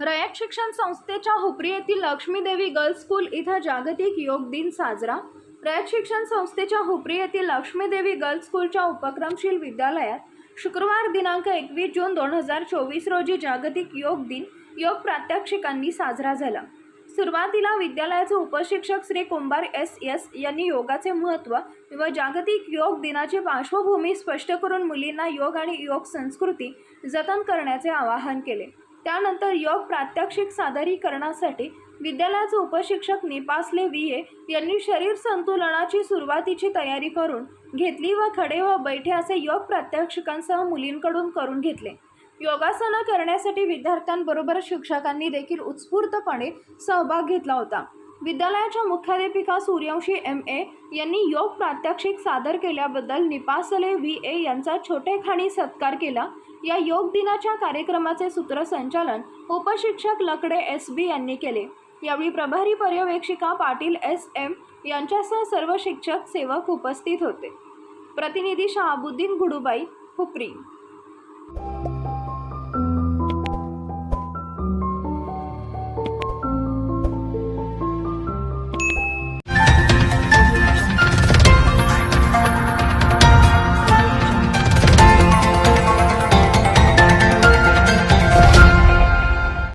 रयत शिक्षण संस्थेच्या हुपरी येथील लक्ष्मीदेवी गर्ल्स स्कूल इथं जागतिक योग दिन साजरा. रयत शिक्षण संस्थेच्या हुपरी येथील लक्ष्मीदेवी गर्ल्स स्कूलच्या उपक्रमशील विद्यालयात शुक्रवार दिनांक एकवीस जून दोन हजार चोवीस रोजी जागतिक योग दिन योग प्रात्यक्षिकांनी साजरा झाला. सुरुवातीला विद्यालयाचे उपशिक्षक श्री कुंभार एस एस यांनी योगाचे महत्त्व व जागतिक योग दिनाची पार्श्वभूमी स्पष्ट करून मुलींना योग आणि योग संस्कृती जतन करण्याचे आवाहन केले. त्यानंतर योग प्रात्यक्षिक सादरीकरणासाठी विद्यालयाचे उपशिक्षक निपासले विये यांनी शरीर संतुलनाची सुरुवातीची तयारी करून घेतली व खडे व बैठे असे योग प्रात्यक्षिकांसह मुलींकडून करून घेतले. योगासनं करण्यासाठी विद्यार्थ्यांबरोबर शिक्षकांनी देखील उत्स्फूर्तपणे सहभाग घेतला होता. विद्यालयाच्या मुख्याध्यापिका सूर्यवंशी एम ए यांनी योग प्रात्यक्षिक सादर केल्याबद्दल निपासले व्ही ए यांचा छोटेखानी सत्कार केला. या योग दिनाच्या कार्यक्रमाचे सूत्रसंचालन उपशिक्षक लकडे एस बी यांनी केले. यावेळी प्रभारी पर्यवेक्षिका पाटील एस एम यांच्यासह सर्व शिक्षक सेवक उपस्थित होते. प्रतिनिधी शहाबुद्दीन गुडुबाई हुपरी.